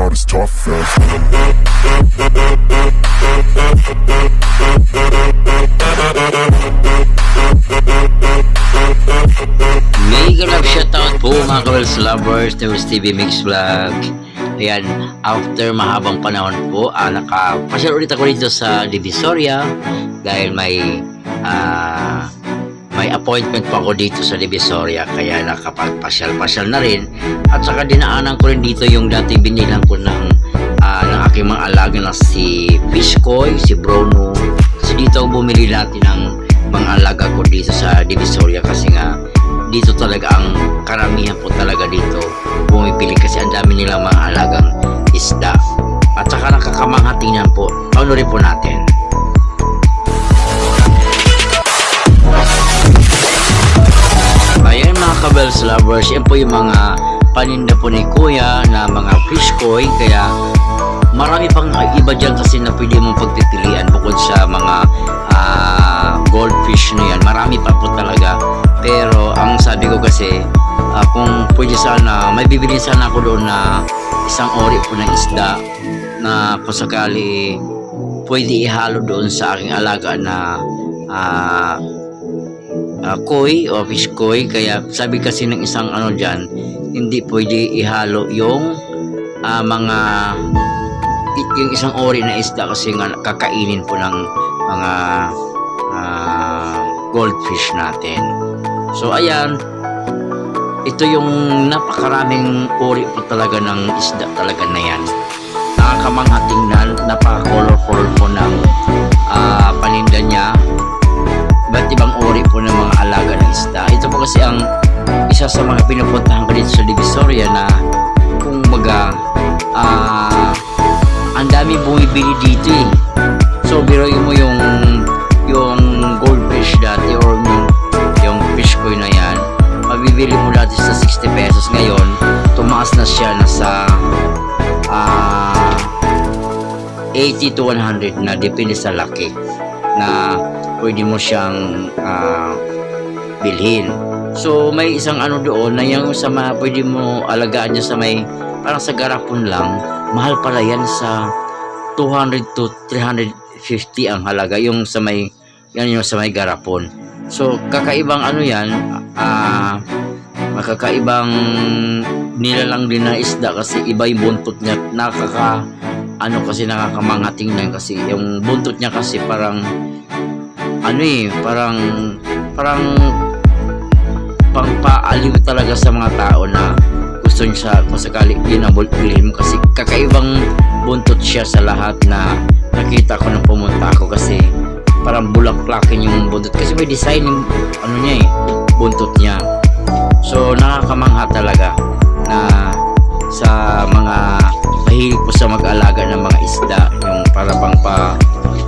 not as tough as Mega love shoutout po mga Kawels lovers. Ng TV Mix Vlog. Ayan, after mahabang panahon po, ah, nakapasyal ulit ako dito sa Divisoria dahil may ah, may appointment pa ako dito sa Divisoria. Kaya nakapagpasyal-pasyal na rin at saka dinaanan ko rin dito yung dating binilang ko ng, ah, ng aking mga alaga na si Fishkoy, si Bruno. Kasi dito bumili natin ng mga alaga ko dito sa Divisoria kasi nga dito talaga ang karamihan po talaga dito bumibili kasi ang dami nilang mga alagang isda. At saka nakakamangha tingnan po paunurin po natin? Ayan mga kabels lovers, yan po yung mga paninda po ni Kuya na mga fish koi kaya marami pang iba dyan kasi na pwede mong pagpipilian bukod sa mga ah, goldfish na yan. Marami pa po talaga. Pero ang sabi ko kasi ah, kung pwede sana, may bibili sana ako doon na isang ori po ng isda na kung sakali pwede ihalo doon sa aking alaga na ah, uh, koi o fish koi kaya sabi kasi ng isang ano dyan hindi pwede ihalo yung ah, mga yung isang ori na isda kasi nga kakainin po ng mga ah, goldfish natin. So ayan. Ito yung napakaraming uri po talaga ng isda talaga na yan. Nakakamangha tingnan napaka-colorful po ng ah, paninda niya. Iba't ibang uri po ng mga alaga ng isda. Ito po kasi ang isa sa mga pinupuntahan ko dito sa Divisoria na kung baga ah ang dami bumibili dito eh. So biroy mo yung yung goldfish dati or yung, yung fish koi na yan mabibili mo dati sa 60 pesos ngayon tumaas na siya na sa ah 80 to 100 na depende sa laki na pwede mo siyang ah, bilhin. So may isang ano doon na yung sa mga pwede mo alagaan niya sa may parang sa garapon lang, mahal pala yan sa 200 to 350 ang halaga yung sa may yan yung sa may garapon. So kakaibang ano yan, ah makakaibang nilalang din na isda kasi iba yung buntot niya nakaka ano kasi nakakamanga tingnan kasi yung buntot niya kasi parang ano eh parang parang pangpaaliw talaga sa mga tao na gusto niya sa kung sakali bilhin mo. Kasi kakaibang buntot siya sa lahat na nakita ko nung pumunta ako kasi parang bulaklakin yung buntot. Kasi may design yung ano niya eh buntot niya. So nakakamangha talaga na sa mga mahilig po sa mag-alaga ng mga isda yung para bang pa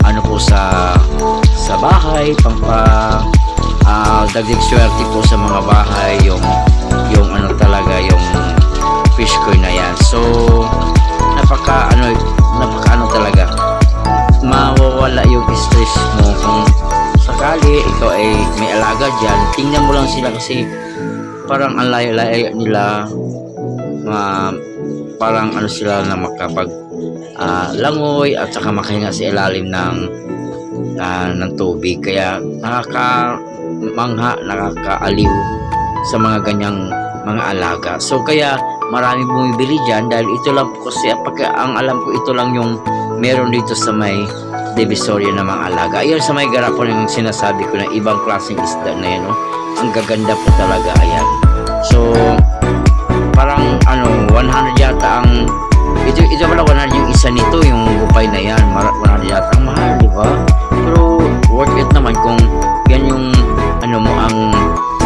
ano po sa sa bahay pang pa ah, dagdag swerte po sa mga bahay yung yung ano talaga yung fish koi na yan. So napaka ano napaka ano talaga mawawala yung stress mo. Kung sakali ikaw ay may alaga dyan tingnan mo lang sila kasi parang ang layo-layo nila ma parang ano sila na makapag ah, langoy at saka makahinga sa ilalim ng ah, ng tubig. Kaya nakakamangha nakakaaliw sa mga ganyang mga alaga. So kaya marami bumibili dyan dahil ito lang po kasi pagka ang alam ko ito lang yung meron dito sa may divisoria ng mga alaga. Ayun sa may garapon yung sinasabi ko na ibang klaseng isda na yan no? ang gaganda po talaga ayan. So parang ano 100 yata ang ito ito pala 100 yung isa nito yung gupay na yan Mar- 100 yata. Ang mahal di ba pero worth it naman kung yan yung ano mo ang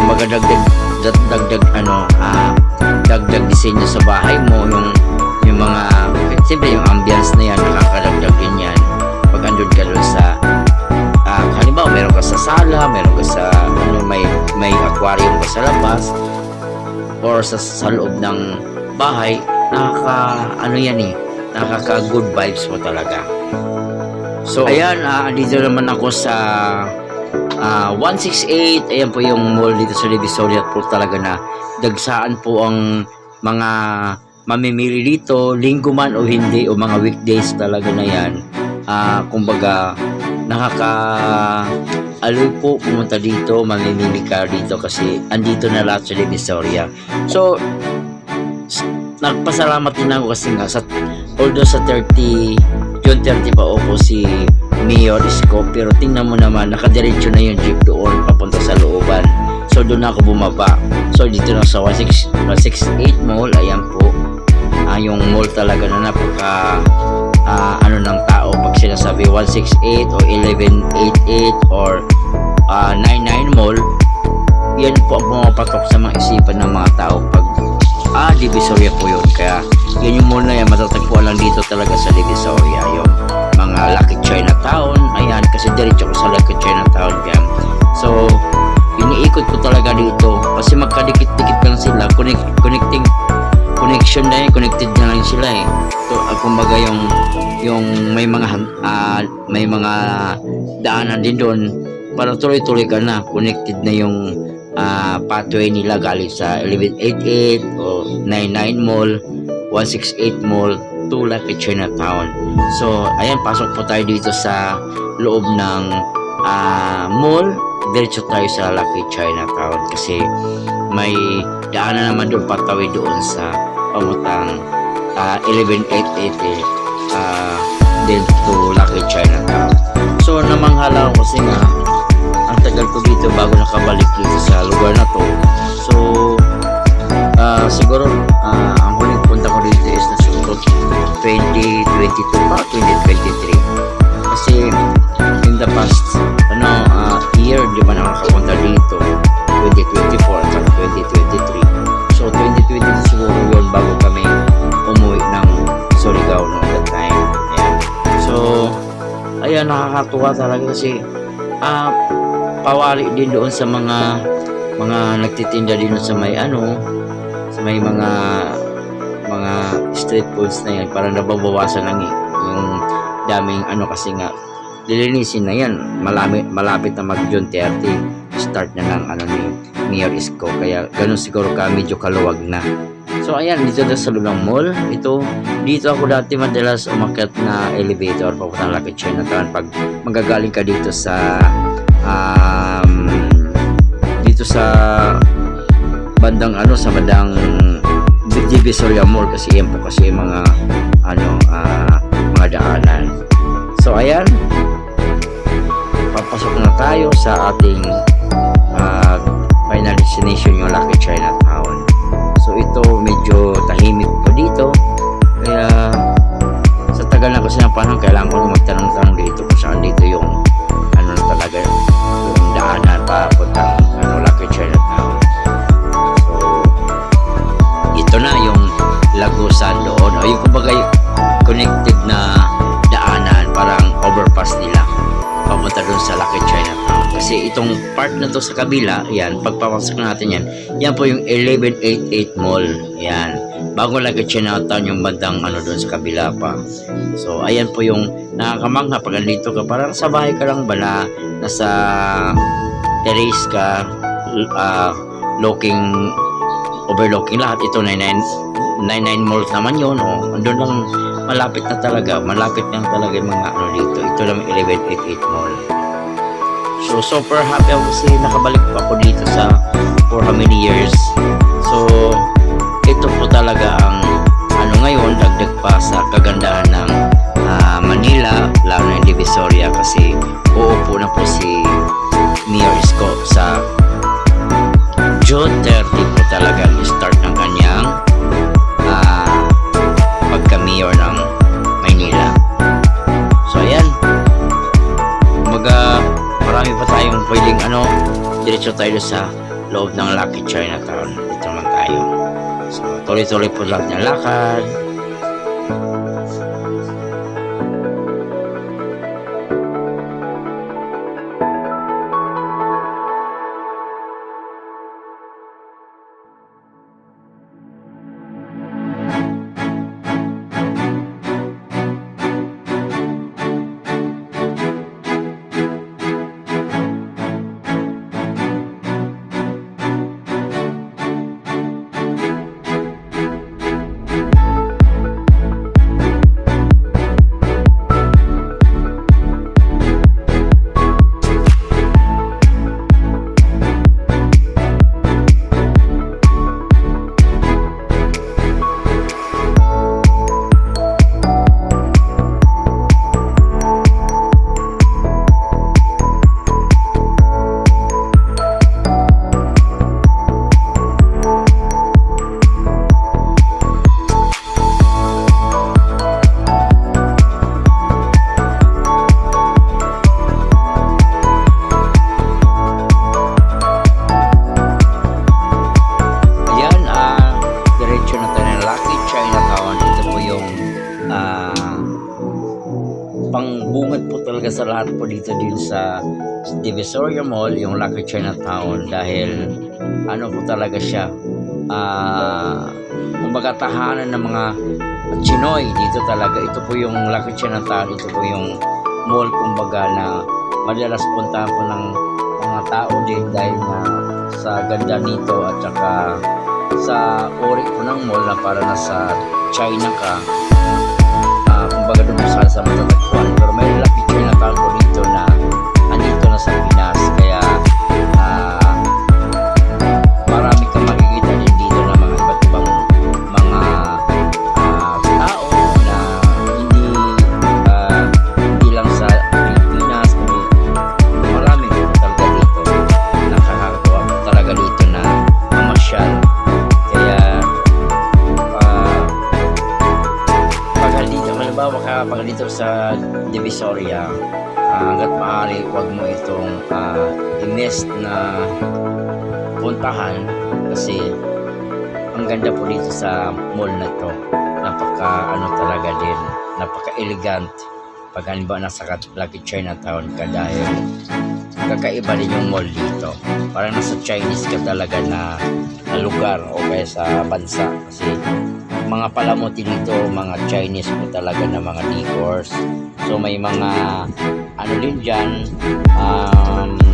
magadagdag dag- dagdag ano ah dagdag disenyo sa bahay mo yung yung mga siyempre yung ambience na yan nakakadagdag din yan pag andun ka doon sa ah halimbawa meron ka sa sala meron ka sa ano may may aquarium ka sa labas or sa, sa loob ng bahay, nakaka, ano yan eh, nakaka good vibes mo talaga. So, ayan, ah, dito naman ako sa ah, 168, ayan po yung mall dito sa Divisoria po talaga na dagsaan po ang mga mamimili dito, linggo man o hindi, o mga weekdays talaga na yan. Ah, kumbaga, nakaka aloy po pumunta dito, mamimili ka dito kasi andito na lahat sa Divisoria. So, nagpasalamat din ako kasi nga sa although sa 30 June 30 pa ako si Mayor Isko. Pero tingnan mo naman nakadiretso na yung jeep doon papunta sa looban. So doon ako bumaba. So dito na sa 16 168 mall ayan po. Ah, yung mall talaga na napaka ah, ano ng tao. Pag sinasabi 168 o 1188 or ah, 99 mall yan po ang pumapatok sa mga isipan ng mga tao pag ah, Divisoria po yun. Kaya yan yung mall na yan. Matatagpuan lang dito talaga sa Divisoria yung mga Lucky Chinatown. Ayan kasi diretso ko sa Lucky Chinatown yan so iniikot ko talaga dito. Kasi magkadikit-dikit lang sila. Connect, connecting connection na yun. Connected na lang sila eh. So uh, kumbaga yung yung may mga ah, may mga daanan din doon. Para tuloy-tuloy ka na. Connected na yung ah, pathway nila galing sa 1188 o 99 Mall 168 Mall to Lucky Chinatown. So ayan pasok po tayo dito sa loob ng ah, mall. Diretso tayo sa Lucky Chinatown kasi may daanan naman doon patawid doon sa pamutang ah, 11888 ah, din to Lucky Chinatown. So namanghala ako kasi nga ang tagal ko dito bago nakabalik dito sa lugar na to. So ah, siguro ah, 2022 pa 2023 kasi in the past ano ah, year di ba nakakapunta dito? 2024 at saka 2023 so 2020 siguro yun bago kami umuwi ng Surigao noong that time. Ayan. so ayan nakakatuwa talaga kasi ah pawari din doon sa mga mga nagtitinda din sa may ano sa may mga mga street foods na yan parang nababawasan lang eh, yung daming ano kasi nga lilinisin na yan. Malapit, malapit na mag June 30 start na ng ano ni Mayor Isko. Kaya ganun siguro ka medyo kaluwag na. So ayan dito na sa loob ng mall. Ito dito ako dati madalas umakyat na elevator papuntang Lucky Chinatown pag magagaling ka dito sa um, dito sa bandang ano sa bandang Divisoria Mall kasi yan po kasi yung mga ano ah, mga daanan. So ayan. Papasok na tayo sa ating ah, final destination yung Lucky Chinatown. So ito medyo tahimik po dito. Kaya sa tagal na kasi ng panahon kailangan ko magtanong-tanong dito kung saan dito yung ano na talaga yung daanan papuntang ito na yung Lagusan doon. O yung kumbaga yung connected na daanan parang overpass nila papunta doon sa Lucky Chinatown. Kasi itong part na to sa kabila yan pagpapasok natin yan yan po yung 1188 Mall. Yan. Bago Lucky Chinatown yung bandang ano doon sa kabila pa. So ayan po yung nakakamangha. Pag nandito ka parang sa bahay ka lang ba na nasa terrace ka uh, looking overlooking lahat ito 99 99 malls naman yun o andun lang malapit na talaga. Malapit lang talaga yung mga ano dito. Ito lang 1188 mall. So super happy ako kasi nakabalik pa ako dito sa for how many years. So ito po talaga ang ano ngayon dagdag pa sa kagandahan ng ah, Manila lalo na yung Divisoria kasi diretso tayo sa loob ng Lucky Chinatown. Dito naman tayo. So, tuloy-tuloy po lang ng lakad. Higit sa lahat po dito din sa Divisoria Mall, yung Lucky Chinatown dahil ano po talaga siya ah kumbaga tahanan ng mga Chinoy dito talaga. Ito po yung Lucky Chinatown, ito po yung mall kumbaga na madalas puntahan po ng mga tao din dahil na sa ganda nito at saka sa ori po ng mall na para nasa China ka ah kumbaga doon sa sa Divisoria ah, hanggat maaari huwag mo itong ah, i-miss na puntahan kasi ang ganda po dito sa mall na to. Napaka ano talaga din napaka elegant pag halimbawa nasa Lucky Chinatown ka dahil kakaiba din yung mall dito. Parang nasa Chinese ka talaga na, na lugar o kaya sa bansa. Kasi mga palamuti dito mga Chinese po talaga na mga decors so may mga ano din dyan um,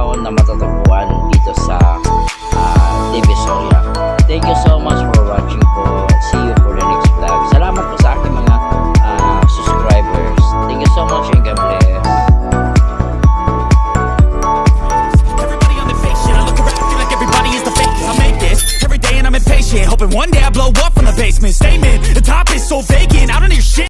Chinatown na matatagpuan dito sa uh, Divisoria. Thank you so much